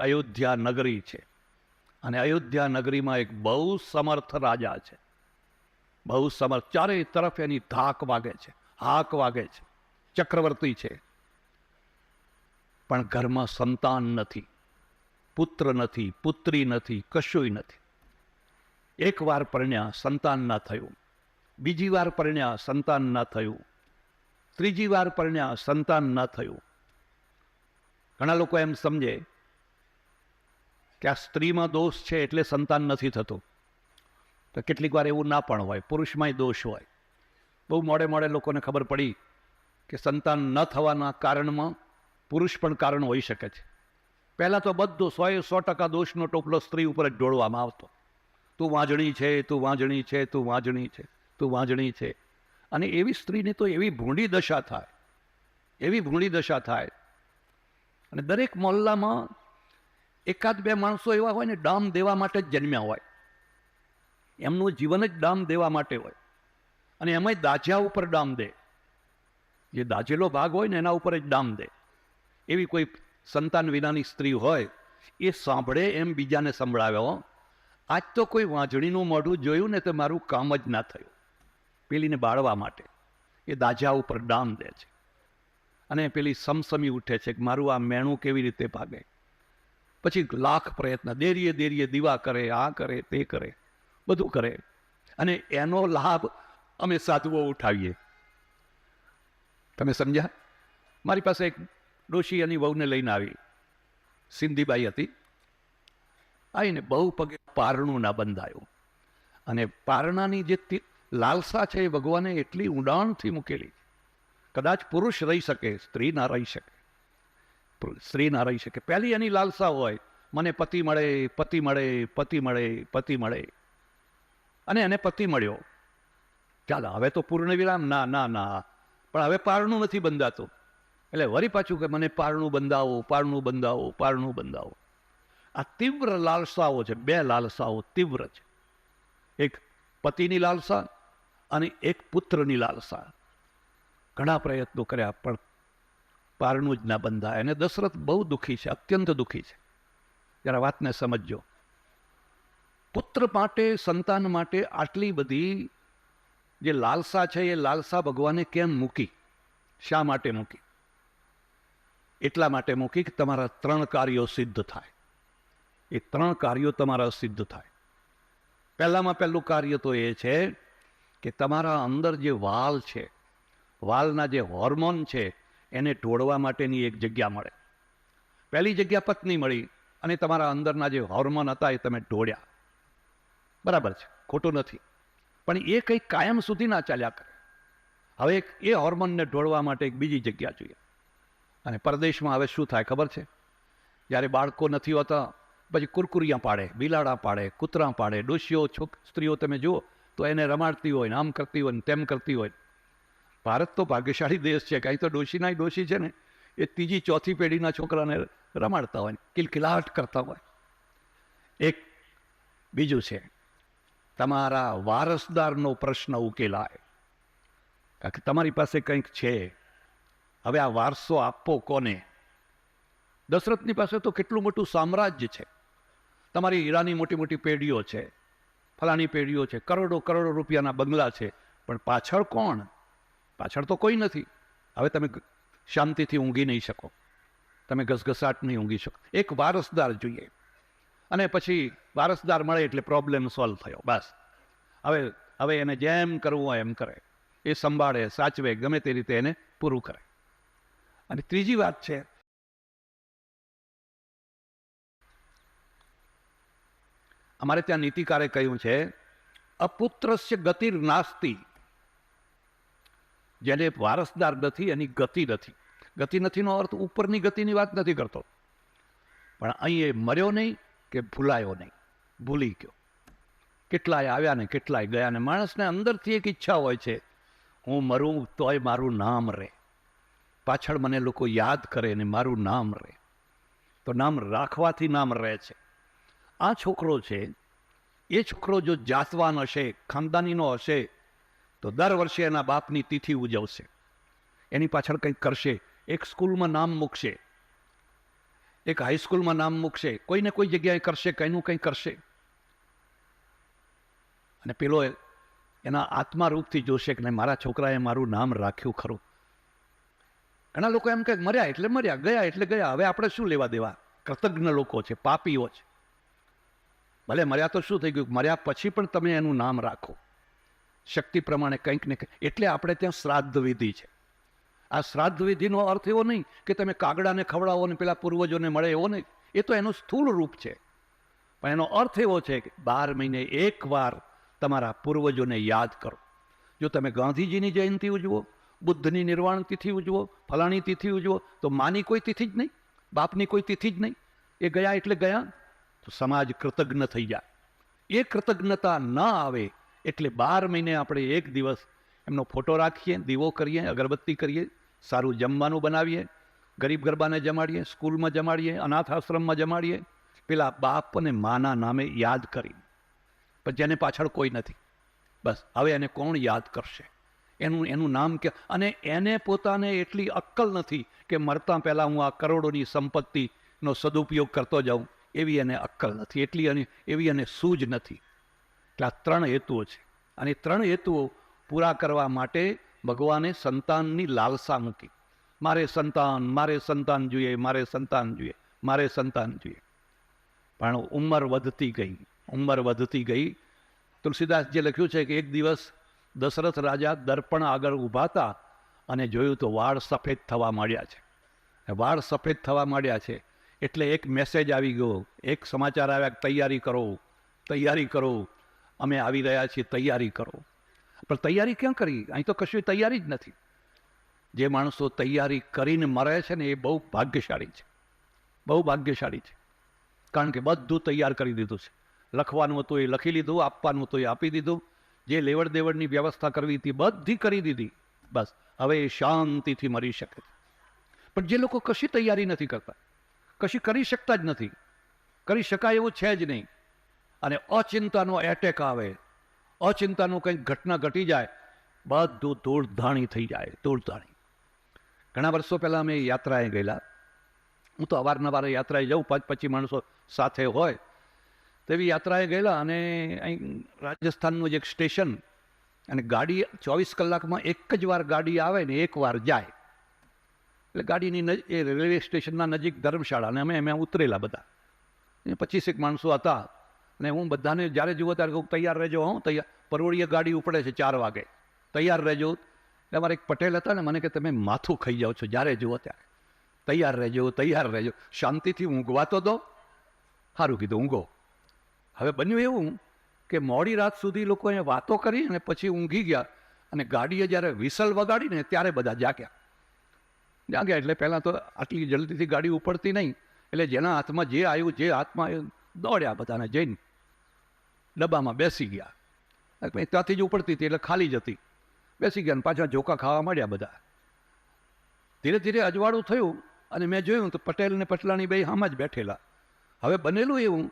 અયોધ્યા નગરી છે. અને અયોધ્યા નગરીમાં એક બહુ સમર્થ રાજા છે. બહુ સમર્થ. ચારે તરફ એની ધાક વાગે છે, હાક વાગે છે, ચક્રવર્તી છે. પણ ઘરમાં સંતાન નથી, પુત્ર નથી, પુત્રી નથી, કશુંય નથી. એક વાર પરણ્યા સંતાન ના થયું. બીજી વાર પરણ્યા સંતાન ના થયું. ત્રીજી વાર પરણ્યા સંતાન ના થયું. ઘણા લોકો એમ સમજે કે આ સ્ત્રીમાં દોષ છે એટલે સંતાન નથી થતું. તો કેટલીક વાર એવું ના પણ હોય, પુરુષમાંય દોષ હોય. બહુ મોડે મોડે લોકોને ખબર પડી કે સંતાન ન થવાના કારણમાં પુરુષ પણ કારણ હોઈ શકે છે. પહેલાં તો બધું સોએ સો ટકા દોષનો ટોપલો સ્ત્રી ઉપર જ ઢોળવામાં આવતો. તું વાંજણી છે, તું વાંજણી છે, તું વાંજણી છે, તું વાંજણી છે. અને એવી સ્ત્રીની તો એવી ભૂંડી દશા થાય. એવી ભૂંડી દશા થાય. અને દરેક મોહલ્લામાં એકાદ બે માણસો એવા હોય ને ડામ દેવા માટે જ જન્મ્યા હોય. એમનું જીવન જ ડામ દેવા માટે હોય. અને એમાંય દાજ્યા ઉપર ડામ દે. જે દાજેલો ભાગ હોય ને એના ઉપર જ ડામ દે. એવી કોઈ સંતાન વિનાની સ્ત્રી હોય, એ સાંભળે એમ બીજાને સંભળાવ્યો આજ તો કોઈ વાંજણીનું મોઢું જોયું ને તો મારું કામ જ ના થયું. પેલીને બાળવા માટે. એ દાજા ઉપર ડામ દે છે. અને પેલી સમસમી ઉઠે છે કે મારું આ મેણું કેવી રીતે ભાગે? પછી લાખ પ્રયત્ન, દેરીએ દેરીએ દીવા કરે, આ કરે, તે કરે, બધું કરે. અને એનો લાભ અમે સાધુઓ ઉઠાવીએ. તમે સમજ્યા? મારી પાસે એક ડોશી એની વહુને લઈને આવી. સિંધીબાઈ હતી. આવીને બહુ પગે પારણું ના બંધાયું. અને પારણાની જે લાલસા છે એ ભગવાને એટલી ઊંડાણથી મૂકેલી. કદાચ પુરુષ રહી શકે, સ્ત્રી ના રહી શકે. પુરુ- સ્ત્રી ના રહી શકે પહેલી એની લાલસા હોય, મને પતિ મળે પતિ મળે પતિ મળે પતિ મળે. અને એને પતિ મળ્યો. ચાલો, હવે તો પૂર્ણ વિરામ ના ના ના. પણ હવે પારણું નથી બંધાતું. એટલે વરી પાછું કે મને પારણું બંધાવો પારણું બંધાવો પારણું બંધાવો. આ તીવ્ર લાલસાઓ છે, બે લાલસાઓ તીવ્ર છે. એક પતિની લાલસા અને એક પુત્રની લાલસા. ઘણા પ્રયત્નો કર્યા, પણ પારણું જ ના બંધાય અને દશરથ બહુ દુઃખી છે, અત્યંત દુઃખી છે. જરા વાતને સમજજો. પુત્ર માટે, સંતાન માટે આટલી બધી જે લાલસા છે, એ લાલસા ભગવાને કેમ મૂકી? શા માટે મૂકી? એટલા માટે મૂકી કે તમારા ત્રણ કાર્યો સિદ્ધ થાય. એ ત્રણ કાર્યો તમારા સિદ્ધ થાય. પહેલામાં પહેલું કાર્ય તો એ છે કે તમારા અંદર જે વાલ છે, વાલના જે હોર્મોન છે એને ઢોળવા માટેની એક જગ્યા મળે. પહેલી જગ્યા પત્ની મળી અને તમારા અંદરના જે હોર્મોન હતા એ તમે ઢોળ્યા. બરાબર છે, ખોટું નથી. પણ એ કંઈ કાયમ સુધી ના ચાલ્યા કરે. હવે એ હોર્મોનને ઢોળવા માટે એક બીજી જગ્યા જોઈએ. અને પરદેશમાં હવે શું થાય ખબર છે? જ્યારે બાળકો નથી હોતા, પછી કુરકુરિયા પાડે, બિલાડા પાડે, કૂતરા પાડે, ડોશીઓ છોક સ્ત્રીઓ તમે જુઓ, તો એને રમાડતી હોય ને આમ કરતી હોય ને તેમ કરતી હોય. ભારત તો ભાગ્યશાળી દેશ છે, કાંઈ તો ડોશીના ડોશી છે ને, એ ત્રીજી ચોથી પેઢીના છોકરાને રમાડતા હોય, કિલકિલાટ કરતા હોય. એક બીજું છે, તમારા વારસદારનો પ્રશ્ન ઉકેલાય. કારણ કે તમારી પાસે કંઈક છે, હવે આ વારસો આપવો કોને? દશરથની પાસે તો કેટલું મોટું સામ્રાજ્ય છે. તમારી હીરાની મોટી મોટી પેઢીઓ છે, ફલાણી પેઢીઓ છે, કરોડો કરોડો રૂપિયાના બંગલા છે, પણ પાછળ કોણ? પાછળ તો કોઈ નથી. હવે તમે શાંતિથી ઊંઘી નહીં શકો. તમે ઘસઘસાટ નહીં ઊંઘી શકો. એક વારસદાર જોઈએ. અને પછી વારસદાર મળે એટલે પ્રોબ્લેમ સોલ્વ થયો. બસ. હવે હવે એને જેમ કરવું હોય એમ કરે. એ સંભાળે, સાચવે, ગમે તે રીતે એને પૂરું કરે. અને ત્રીજી વાત છે. અમારે ત્યાં નીતિકારે કહ્યું છે, અપુત્રસ્ય ગતિર નાસ્તી જેને વારસદાર નથી, એની ગતિ નથી. ગતિ નથીનો અર્થ ઉપરની ગતિની વાત નથી કરતો. પણ અહીં એ મર્યો નહીં કે ભૂલાયો નહીં. ભૂલી ગયો. કેટલાય આવ્યા ને કેટલાય ગયા ને માણસને અંદરથી એક ઈચ્છા હોય છે, હું મરું તોય મારું નામ રહે પાછળ મને લોકો યાદ કરે ને મારું નામ રહે તો નામ રાખવાથી નામ રહે છે. આ છોકરો છે, એ છોકરો જો જાતવાન હશે, ખાનદાનીનો હશે તો દર વર્ષે એના બાપની તિથિ ઉજવશે. એની પાછળ કંઈક કરશે. એક સ્કૂલમાં નામ મૂકશે. એક હાઈસ્કૂલમાં નામ મૂકશે. કોઈને કોઈ જગ્યાએ કરશે, કંઈનું કંઈ કરશે. અને પેલો એના આત્મારૂપથી જોશે કે મારા છોકરાએ મારું નામ રાખ્યું ખરું. ઘણા લોકો એમ કે મર્યા, એટલે મર્યા, ગયા, એટલે ગયા. હવે આપણે શું લેવા દેવા? કૃતજ્ઞ લોકો છે, પાપીઓ છે. ભલે મર્યા તો શું થઈ ગયું? મર્યા પછી પણ તમે એનું નામ રાખો. શક્તિ પ્રમાણે કંઈક ને કંઈક. એટલે આપણે ત્યાં શ્રાદ્ધ વિધિ છે. આ શ્રાદ્ધ વિધિનો અર્થ એવો નહીં કે તમે કાગડાને ખવડાવો ને પેલા પૂર્વજોને મળે એવો નહીં. એ તો એનું સ્થૂળ રૂપ છે. પણ એનો અર્થ એવો છે કે બાર મહિને એકવાર તમારા પૂર્વજોને યાદ કરો. જો તમે ગાંધીજીની જયંતિ ઉજવો, બુદ્ધની નિર્વાણ તિથિ ઉજવો, ફલાણી તિથિ ઉજવો, તો માની કોઈ તિથિ જ નહીં. બાપની કોઈ તિથિ જ નહીં. એ ગયા એટલે ગયા, તો સમાજ કૃતજ્ઞ થઈ જાય. એ કૃતજ્ઞતા ન આવે એટલે બાર મહિને આપણે એક દિવસ એમનો ફોટો રાખીએ, દીવો કરીએ, અગરબત્તી કરીએ, સારું જમવાનું બનાવીએ, ગરીબ ગરબાને જમાડીએ, સ્કૂલમાં જમાડીએ, અનાથ આશ્રમમાં જમાડીએ, પેલા બાપ અને માના નામે યાદ કરી. પણ જેને પાછળ કોઈ નથી. બસ, હવે એને કોણ યાદ કરશે? એનું એનું નામ કે, અને એને પોતાને એટલી અક્કલ નથી કે મરતા પહેલાં હું આ કરોડોની સંપત્તિનો સદુપયોગ કરતો જાઉં, એવી એને અક્કલ નથી. એટલી અને એવી એને સૂઝ નથી. એટલે આ ત્રણ હેતુઓ છે. અને ત્રણ હેતુઓ પૂરા કરવા માટે ભગવાને સંતાનની લાલસા મૂકી. મારે સંતાન મારે સંતાન જોઈએ, મારે સંતાન જોઈએ, મારે સંતાન જોઈએ. પણ ઉંમર વધતી ગઈ, ઉંમર વધતી ગઈ. તુલસીદાસ જે લખ્યું છે કે એક દિવસ દશરથ રાજા દર્પણ આગળ ઊભા હતા અને જોયું તો વાળ સફેદ થવા માંડ્યા છે. વાળ સફેદ થવા માંડ્યા છે એટલે એક મેસેજ આવી ગયો. એક સમાચાર આવ્યા તૈયારી કરો તૈયારી કરો. અમે આવી રહ્યા છીએ, તૈયારી કરો. પણ તૈયારી ક્યાં કરી? અહીં તો કશું તૈયારી જ નથી. જે માણસો તૈયારી કરીને મરે છે ને એ બહુ ભાગ્યશાળી છે. બહુ ભાગ્યશાળી છે. કારણ કે બધું તૈયાર કરી દીધું છે. લખવાનું હતું એ લખી લીધું, આપવાનું હતું એ આપી દીધું. જે લેવડ દેવડની વ્યવસ્થા કરવી હતી બધી કરી દીધી. બસ, હવે એ શાંતિથી મરી શકે પણ જે લોકો કશી તૈયારી નથી કરતા, કશી કરી શકતા જ નથી. કરી શકાય એવું છે જ નહીં. અને અચિંતાનો એટેક આવે. અચિંતાનું કંઈક ઘટના ઘટી જાય, બધું ધૂળધાણી થઈ જાય, ધૂળધાણી. ઘણા વર્ષો પહેલાં અમે યાત્રાએ ગયેલા. હું તો અવારનવાર યાત્રાએ જાઉં, પાંચ પચીસ માણસો સાથે હોય. તેવી યાત્રાએ ગયેલા અને અહીં રાજસ્થાનનું જ એક સ્ટેશન અને ગાડી ચોવીસ કલાકમાં એક જ વાર ગાડી આવે ને એક વાર જાય. એટલે ગાડીની એ રેલવે સ્ટેશનના નજીક ધર્મશાળા અને અમે અમે ઉતરેલા બધા. પચીસેક માણસો હતા. અને હું બધાને જ્યારે જુઓ ત્યારે કહું, તૈયાર રહેજો, હું, તૈયાર. પરોળીએ ગાડી ઉપડે છે ચાર વાગે. તૈયાર રહેજો. એટલે અમારે એક પટેલ હતા ને, મને કે, તમે માથું ખાઈ જાઓ છો, જ્યારે જુઓ ત્યારે. તૈયાર રહેજો તૈયાર રહેજો. શાંતિથી ઊંઘવા તો દો. સારું કીધું, ઊંઘો. હવે બન્યું એવું કે મોડી રાત સુધી લોકો અહીંયા વાતો કરી અને પછી ઊંઘી ગયા અને ગાડીએ જ્યારે વિસલ વગાડીને ત્યારે બધા જાગ્યા. જાગ્યા એટલે પહેલાં તો આટલી જલ્દીથી ગાડી ઉપડતી નહીં. એટલે જેના હાથમાં જે આવ્યું, જે હાથમાં આવ્યું દોડ્યા બધાને જઈને ડબ્બામાં બેસી ગયા. ત્યાંથી જ ઉપડતી હતી એટલે ખાલી જતી બેસી ગયા પાછા ઝોકા ખાવા માંડ્યા બધા. ધીરે ધીરે અજવાળું થયું અને મેં જોયું તો પટેલ ને પટલાણી બે હામાં જ બેઠેલા. હવે બનેલું એવું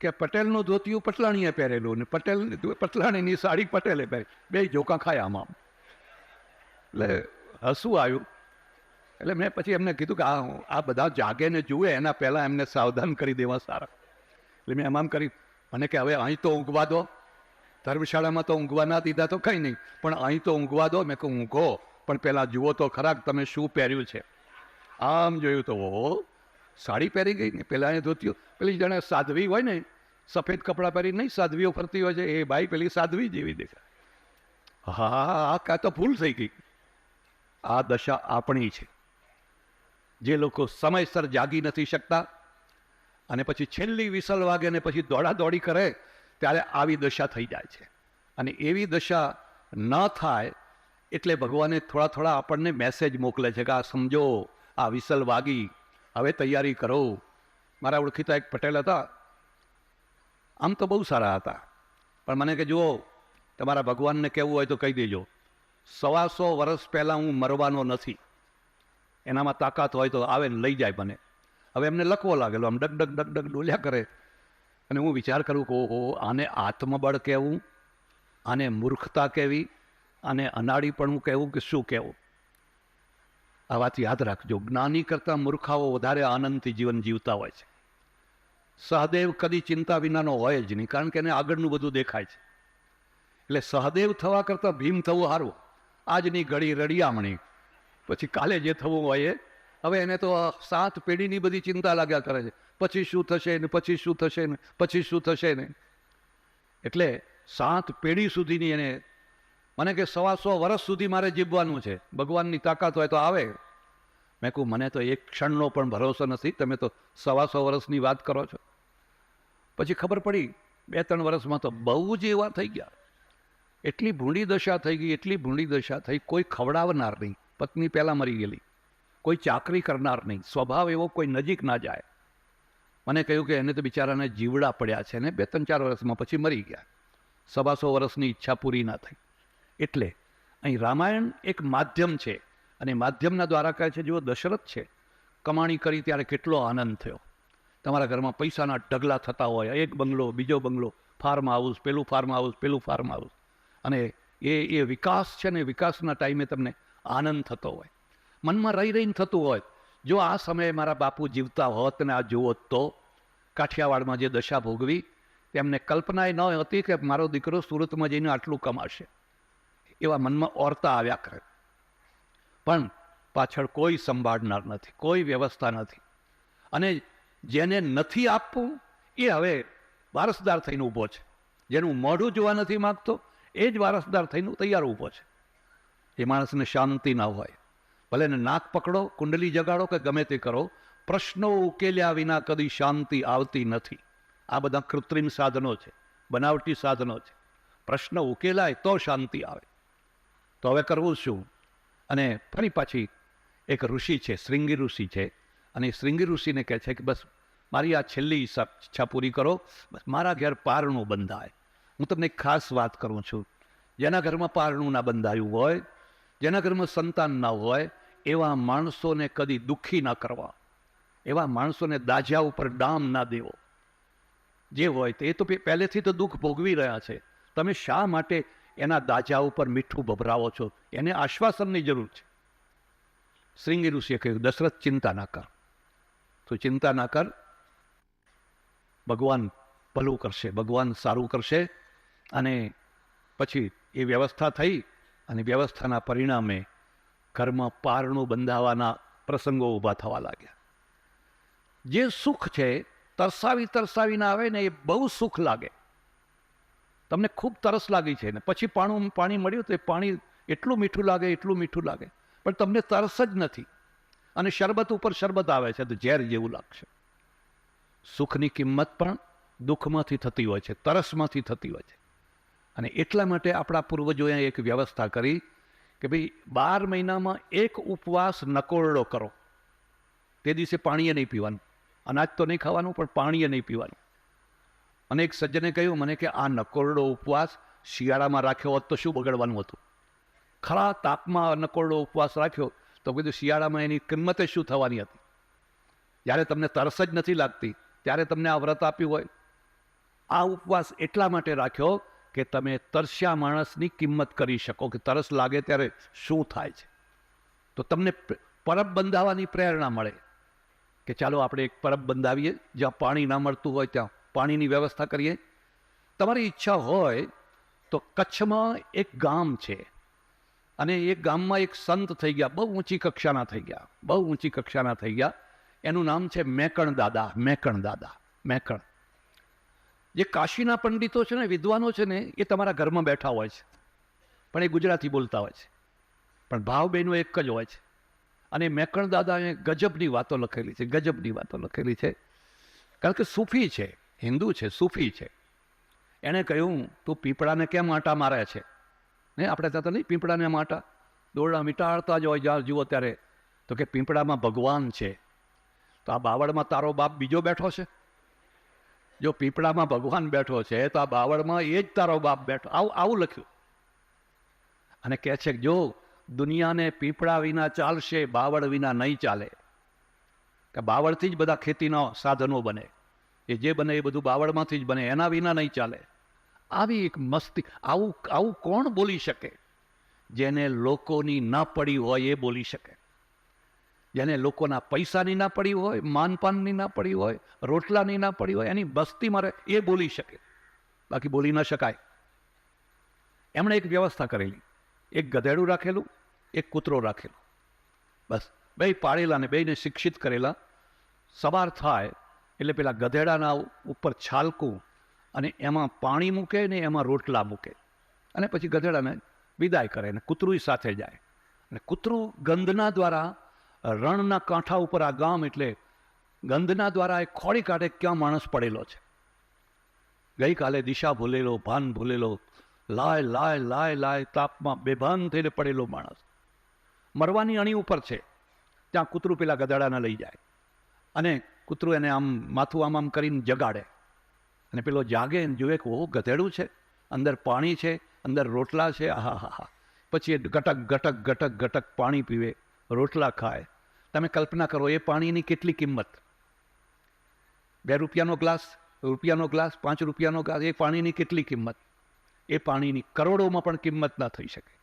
કે પટેલનું ધોતિયું પટલાણીએ પહેરેલું ને પટેલ પટલાણીની સાડી પટેલે પહેરી. બે ઝોકા ખાયા આમાં. એટલે હસવું આવ્યું. એટલે મેં પછી એમને કીધું કે આ આ બધા જાગે ને જુએ, એના પહેલાં એમને સાવધાન કરી દેવા સારા. એટલે મેં એમ કરી મને કે હવે અહીં તો ઊંઘવા દો. ધર્મશાળામાં તો ઊંઘવા ના દીધા તો કંઈ નહીં. પણ અહીં તો ઊંઘવા દો. મેં કહું, ઊંઘો. પણ પહેલાં જુઓ તો ખરાક તમે શું પહેર્યું છે. આમ જોયું તો, ઓહો, સાડી પહેરી ગઈ ને? પહેલાં એ ધોતીઓ પેલી જાણે સાધવી હોય ને, સફેદ કપડાં પહેરી નહીં, સાધવીઓ ફરતી હોય છે. એ ભાઈ પેલી સાધવી જેવી દેખાય. હા, આ કાં તો ભૂલ થઈ ગઈ. આ દશા આપણી છે. જે લોકો સમયસર જાગી નથી શકતા અને પછી છેલ્લી વિસલ વાગે ને પછી દોડાદોડી કરે, ત્યારે આવી દશા થઈ જાય છે. અને એવી દશા ન થાય એટલે ભગવાને થોડા થોડા આપણને મેસેજ મોકલે છે કે આ સમજો, આ વિસલ વાગી, હવે તૈયારી કરો. મારા ઓળખીતા એક પટેલ હતા. આમ તો બહુ સારા હતા. પણ મને કે જુઓ, તમારા ભગવાનને કહેવું હોય તો કહી દેજો, સવાસો વર્ષ પહેલાં હું મરવાનો નથી. એનામાં તાકાત હોય તો આવે ને લઈ જાય મને. હવે એમને લખવો લાગેલો, આમ ડગ ડગ ડગ ડગ ડોલ્યા કરે. અને હું વિચાર કરું કે ઓહો, આને આત્મબળ કહેવું, આને મૂર્ખતા કહેવી આને હું કહેવું કે શું કહેવું? આ વાત યાદ રાખજો. જ્ઞાની કરતાં મૂર્ખાઓ વધારે આનંદથી જીવન જીવતા હોય છે. સહદેવ કદી ચિંતા વિનાનો હોય જ નહીં, કારણ કે એને આગળનું બધું દેખાય છે. એટલે સહદેવ થવા કરતાં ભીમ થવું સારું. આજની ઘડી રડિયામણી. પછી કાલે જે થવું હોય એ હવે એને તો સાત પેઢીની બધી ચિંતા લાગ્યા કરે છે. પછી શું થશે ને, પછી શું થશે ને, પછી શું થશે ને? એટલે સાત પેઢી સુધીની એને, મને કે સવા સો વર્ષ સુધી મારે જીવવાનું છે. ભગવાનની તાકાત હોય તો આવે. મેં કહું, મને તો એક ક્ષણનો પણ ભરોસો નથી. તમે તો સવા સો વર્ષની વાત કરો છો. પછી ખબર પડી, બે ત્રણ વર્ષમાં તો બહુ જ એવા થઈ ગયા. એટલી ભૂંડી દશા થઈ ગઈ, એટલી ભૂંડી દશા થઈ, કોઈ ખવડાવનાર નહીં. પત્ની પહેલાં મરી ગયેલી. કોઈ ચાકરી કરનાર નહીં. સ્વભાવ એવો કોઈ નજીક ના જાય. મને કહ્યું કે એને તો બિચારાને જીવડા પડ્યા છે ને બે ત્રણ ચાર વર્ષમાં પછી મરી ગયા. સવાસો વર્ષની ઈચ્છા પૂરી ના થઈ. એટલે અહીં રામાયણ એક માધ્યમ છે અને માધ્યમના દ્વારા કહે છે, જેઓ દશરથ છે, કમાણી કરી ત્યારે કેટલો આનંદ થયો. તમારા ઘરમાં પૈસાના ઢગલા થતા હોય, એક બંગલો, બીજો બંગલો ફાર્મ હાઉસ પેલું ફાર્મ હાઉસ પેલું ફાર્મ હાઉસ અને એ એ વિકાસ છે ને વિકાસના ટાઈમે તમને આનંદ થતો હોય. મનમાં રહી રહીને થતું હોય. જો આ સમયે મારા બાપુ જીવતા હોત ને આ જુઓ તો, કાઠિયાવાડમાં જે દશા ભોગવી, તેમને કલ્પનાએ ન હતી કે મારો દીકરો સુરતમાં જઈને આટલું કમાશે. એવા મનમાં ઓરતા આવ્યા કરે. પણ પાછળ કોઈ સંભાળનાર નથી, કોઈ વ્યવસ્થા નથી. અને જેને નથી આપવું, એ હવે વારસદાર થઈને ઊભો છે. જેનું મોઢું જોવા નથી માગતો, એ જ વારસદાર થઈને તૈયાર ઊભો છે. એ માણસને શાંતિ ના હોય. ભલે એને નાક પકડો, કુંડલી જગાડો કે ગમે તે કરો, પ્રશ્નો ઉકેલ્યા વિના કદી શાંતિ આવતી નથી. આ બધા કૃત્રિમ સાધનો છે, બનાવટી સાધનો છે. પ્રશ્ન ઉકેલાય તો શાંતિ આવે. તો હવે કરવું શું? અને ફરી પાછી એક ઋષિ છે શ્રીંગી ઋષિ છે, અને શ્રીંગી ઋષિને કહે છે કે બસ મારી આ છેલ્લી ઈચ્છા પૂરી કરો, બસ મારા ઘેર પારણું બંધાય. હું તમને એક ખાસ વાત કરું છું. જેના ઘરમાં પારણું ના બંધાયું હોય, જેના ઘરમાં સંતાન ના હોય એવા માણસોને કદી દુઃખી ના કરવા. એવા માણસોને દાજા ઉપર ડામ ના દેવો. જે હોય તે તો પહેલેથી તો દુઃખ ભોગવી રહ્યા છે. તમે શા માટે એના દાજા ઉપર મીઠું ભભરાવો છો? એને આશ્વાસનની જરૂર છે. શ્રીંગી ઋષિએ કહ્યું, દશરથ, ચિંતા ના કર. તો ચિંતા ના કર. ભગવાન ભલું કરશે, ભગવાન સારું કરશે અને પછી એ વ્યવસ્થા થઈ અને વ્યવસ્થાના પરિણામે ઘરમાં પારણું બંધાવાના પ્રસંગો ઊભા થવા લાગ્યા. જે સુખ છે, તરસાવી તરસાવીને આવે ને એ બહુ સુખ લાગે. તમને ખૂબ તરસ લાગી છે ને, પછી પાણું, પાણી મળ્યું તો એ પાણી એટલું મીઠું લાગે, એટલું મીઠું લાગે. પણ તમને તરસ જ નથી. અને શરબત ઉપર શરબત આવે છે, તો ઝેર જેવું લાગશે. સુખની કિંમત પણ દુઃખમાંથી થતી હોય છે, તરસમાંથી થતી હોય છે. અને એટલા માટે આપણા પૂર્વજોએ એક વ્યવસ્થા કરી કે ભાઈ બાર મહિનામાં એક ઉપવાસ નકોરડો કરો. તે દિવસે પાણીએ નહીં પીવાનું. અનાજ તો નહીં ખાવાનું, પણ પાણીએ નહીં પીવાનું. અને એક સજ્જને કહ્યું, મને કે આ નકોરડો ઉપવાસ શિયાળામાં રાખ્યો હોત તો શું બગડવાનું હતું? ખરા તાપમાં નકોરડો ઉપવાસ રાખ્યો, તો કીધું શિયાળામાં એની કિંમતે શું થવાની હતી? જ્યારે તમને તરસ જ નથી લાગતી, ત્યારે તમને આ વ્રત આપ્યું હોય. આ ઉપવાસ એટલા માટે રાખ્યો કે તમે તરસ્યા માણસની કિંમત કરી શકો કે તરસ લાગે ત્યારે શું થાય છે? તો તમને પરબ બંધાવવાની પ્રેરણા મળે કે ચાલો આપણે એક પરબ બંધાવીએ, જ્યાં પાણી ના મળતું હોય ત્યાં પાણીની વ્યવસ્થા કરીએ. તમારી ઈચ્છા હોય તો કચ્છમાં એક ગામ છે અને એ ગામમાં એક સંત થઈ ગયા, બહુ ઊંચી કક્ષાના થઈ ગયા, બહુ ઊંચી કક્ષાના થઈ ગયા. એનું નામ છે મેકણ દાદા મેકણ દાદા મેકણ. જે કાશીના પંડિતો છે ને, વિદ્વાનો છે ને, એ તમારા ઘરમાં બેઠા હોય છે. પણ એ ગુજરાતી બોલતા હોય છે. પણ ભાવ બહેનો એક જ હોય છે. અને મેકણ દાદાએ ગજબની વાતો લખેલી છે, ગજબની વાતો લખેલી છે. કારણ કે સૂફી છે, હિન્દુ છે, સૂફી છે. એણે કહ્યું, તું પીપળાને કેમ આટા મારે છે? ને આપણે ત્યાં નહીં, પીપળાને માટા દોરડા મીટાડતા જ હોય, જ્યાં જુઓ ત્યારે. તો કે પીપળામાં ભગવાન છે. તો આ બાવળમાં તારો બાપ બીજો બેઠો છે? જો પીપળામાં ભગવાન બેઠો છે, તો આ બાવળમાં એ જ તારો બાપ બેઠો. આવું આવું લખ્યું. અને કહે છે જો દુનિયાને પીપળા વિના ચાલશે, બાવળ વિના નહીં ચાલે. કે બાવળથી જ બધા ખેતીના સાધનો બને. એ જે બને એ બધું બાવળમાંથી જ બને, એના વિના નહીં ચાલે. આવી એક મસ્તી, આવું આવું કોણ બોલી શકે? જેને લોકોની ન પડી હોય એ બોલી શકે. જેને લોકોના પૈસાની ના પડી હોય, માનપાનની ના પડી હોય, રોટલાની ના પડી હોય, એની બસ્તી મારે એ બોલી શકે. બાકી બોલી ન શકાય. એમણે એક વ્યવસ્થા કરેલી. એક ગધેડું રાખેલું, એક કૂતરો રાખેલો. બસ, બે પાળેલા ને બેને શિક્ષિત કરેલા. સવાર થાય, એટલે પેલા ગધેડાના ઉપર છાલકું અને એમાં પાણી મૂકે ને એમાં રોટલા મૂકે. અને પછી ગધેડાને વિદાય કરે ને કૂતરું સાથે જાય. અને કૂતરું ગંધના દ્વારા રણના કાંઠા ઉપર આ ગામ એટલે ગંધના દ્વારા એ ખોળી કાઢે ક્યાં માણસ પડેલો છે. ગઈકાલે દિશા ભૂલેલો, ભાન ભૂલેલો, લાય લાય લાય લાય, તાપમાં બેભાન થઈને પડેલો માણસ. મરવાની અણી ઉપર છે. ત્યાં કૂતરું પેલા ગધાડાને લઈ જાય. અને કૂતરું એને આમ માથું આમ આમ કરીને જગાડે. અને પેલો જાગે ને જુએ કે ઓ ગધેડું છે. અંદર પાણી છે, અંદર રોટલા છે. આહા હા હા પછી એ ગટક ગટક ગટક ગટક પાણી પીવે, રોટલા ખાય. તમે કલ્પના કરો, એ પાણીની કેટલી કિંમત? બે રૂપિયાનો ગ્લાસ રૂપિયાનો ગ્લાસ, પાંચ રૂપિયાનો ગ્લાસ, એ પાણીની કેટલી કિંમત? એ પાણીની કરોડોમાં પણ કિંમત ના થઈ શકે.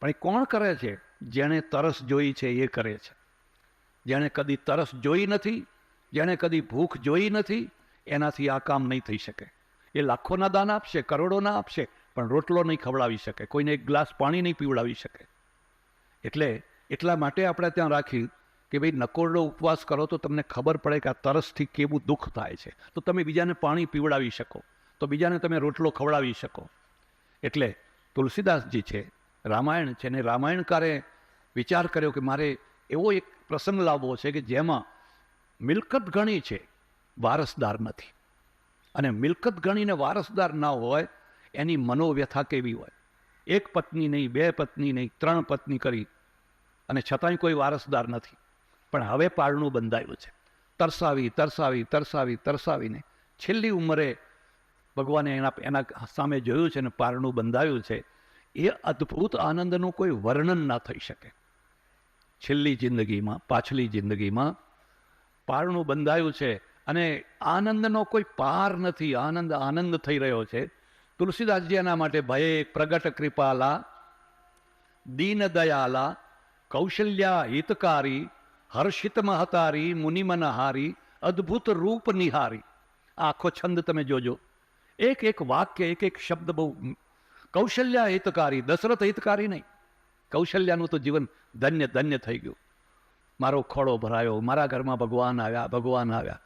પણ એ કોણ કરે છે? જેણે તરસ જોઈ છે, એ કરે છે. જેણે કદી તરસ જોઈ નથી, જેણે કદી ભૂખ જોઈ નથી, એનાથી આ કામ નહીં થઈ શકે. એ લાખોના દાન આપશે, કરોડોના આપશે, પણ રોટલો નહીં ખવડાવી શકે. કોઈને એક ગ્લાસ પાણી નહીં પીવડાવી શકે. એટલે એટલા માટે આપણે ત્યાં રાખી કે ભાઈ નકોરડો ઉપવાસ કરો તો તમને ખબર પડે કે આ તરસથી કેવું દુઃખ થાય છે. તો તમે બીજાને પાણી પીવડાવી શકો. તો બીજાને તમે રોટલો ખવડાવી શકો. એટલે તુલસીદાસજી છે, રામાયણ છે ને રામાયણકારે વિચાર કર્યો કે મારે એવો એક પ્રસંગ લાવવો છે કે જેમાં મિલકત ગણી છે, વારસદાર નથી. અને મિલકત ગણીને વારસદાર ના હોય, એની મનોવ્યથા કેવી હોય? એક પત્ની નહીં, બે પત્ની નહીં, ત્રણ પત્ની કરી અને છતાંય કોઈ વારસદાર નથી. પણ હવે પારણું બંધાયું છે. તરસાવી તરસાવી તરસાવી, તરસાવીને છેલ્લી ઉંમરે ભગવાને એના એના સામે જોયું છે ને પારણું બંધાયું છે, એ અદ્ભુત આનંદનું કોઈ વર્ણન ના થઈ શકે. છેલ્લી જિંદગીમાં, પાછલી જિંદગીમાં પારણું બંધાયું છે અને આનંદનો કોઈ પાર નથી. આનંદ આનંદ થઈ રહ્યો છે. તુલસીદાસજી એના માટે ભયે, પ્રગટ કૃપાલા, દીન દયાલા કૌશલ્યા હિતકારી હર્ષિત મહતારી મુનિમનહારી અદ્ભુત રૂપ નિહારી આખો છંદ તમે જોજો એક એક વાક્ય એક એક શબ્દ બહુ કૌશલ્યા હિતકારી દશરથ હિતકારી નહીં કૌશલ્યાનું તો જીવન ધન્ય ધન્ય થઈ ગયું મારો ખોળો ભરાયો મારા ઘરમાં ભગવાન આવ્યા ભગવાન આવ્યા